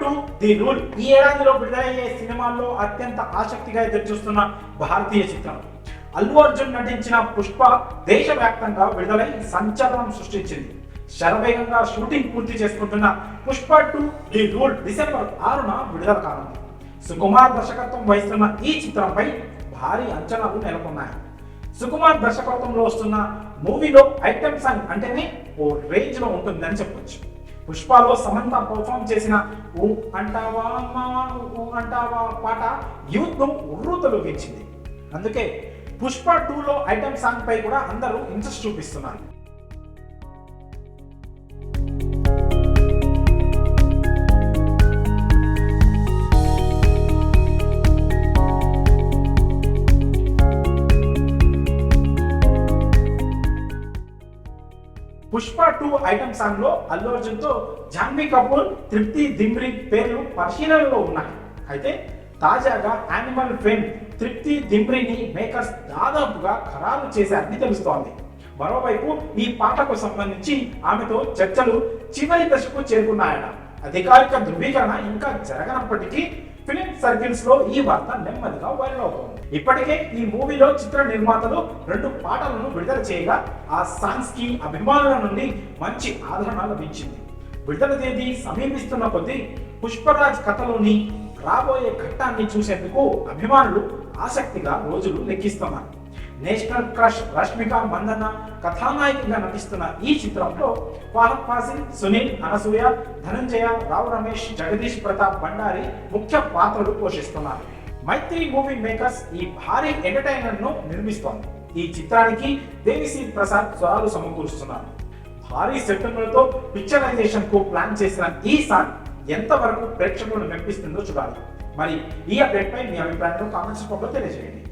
Two the rule. ఈ ఏడాదిలో విడుదలయ్యే సినిమాల్లో అత్యంత ఆసక్తిగా ఎదురుచూస్తున్న భారతీయ చిత్రం. అల్లు అర్జున్ నటించిన పుష్ప దేశవ్యాప్తంగా విడుదలై సంచలనం సృష్టించింది. శరవేగంగా షూటింగ్ పూర్తి చేసుకుంటున్న Pushpa two the rule December ఆరున విడుదల కానుంది. సుకుమార్ దర్శకత్వం వహిస్తున్న ఈ చిత్రంపై భారీ అంచనాలు నెలకొన్నాయి. సుకుమార్ దర్శకత్వంలో వస్తున్న మూవీలో ఐటమ్ సాంగ్ అంటేనే ఓ రేంజ్లో ఉంటుందని చెప్పొచ్చు. పుష్పలో సమంత పర్ఫామ్ చేసిన ఓ అంటావా అమ్మావా ఓ అంటావా పాట యూత్ను ను ఉర్రూతలోగించింది అందుకే పుష్ప టూలో ఐటమ్ సాంగ్ పై కూడా అందరూ ఇంట్రెస్ట్ చూపిస్తున్నారు. పుష్ప టూ ఐటమ్ సాంగ్లో అల్లు అర్జున్తో జాన్వీ కపూర్ తృప్తి దిమ్రి పేర్లు పరిశీలనలో ఉన్నాయి. అయితే తాజాగా యానిమల్ ఫేమ్ తృప్తి దిమ్రిని మేకర్స్ దాదాపుగా ఖరారు చేశారని తెలుస్తోంది. మరోవైపు ఈ పాటకు సంబంధించి ఆమెతో చర్చలు చివరి దశకు చేరుకున్నాయట. అధికారిక ధృవీకరణ ఇంకా జరగనప్పటికీ సర్కిల్స్లో ఈ వార్త నెమ్మదిగా వైరల్ అవుతోంది. ఇప్పటికే ఈ మూవీలో చిత్ర నిర్మాతలు రెండు పాటలను విడుదల చేయగా ఆ సాంగ్స్కి అభిమానుల నుండి మంచి ఆదరణ లభించింది. విడుదల తేదీ సమీపిస్తున్న కొద్దీ పుష్పరాజ్ కథలోని రాబోయే ఘట్టాన్ని చూసేందుకు అభిమానులు ఆసక్తిగా రోజులు లెక్కిస్తున్నారు. నేషనల్ క్రష్ రష్మిక మందన్న కథానాయికగా నటిస్తున్న ఈ చిత్రంలో ఫహద్ ఫాసిల్ సునీల్ అనసూయ ధనంజయ రావు రమేష్ జగదీష్ ప్రతాప్ భండారి ముఖ్య పాత్రలు పోషిస్తున్నారు. మైత్రి మూవీ మేకర్స్ ఈ భారీ ఎంటర్టైనర్ను నిర్మిస్తోంది. ఈ చిత్రానికి దేవిశ్రీ ప్రసాద్ స్వరాలు సమకూరుస్తున్నారు. భారీ సెప్టెంబర్తో పిక్చరైజేషన్కు ప్లాన్ చేసిన ఈ సాంగ్ ఎంతవరకు ప్రేక్షకులను మెప్పిస్తుందో చూడాలి. మరి ఈ అప్డేట్ పై మీ అభిప్రాయంలో కామెంట్స్ రూపంలో తెలియజేయండి.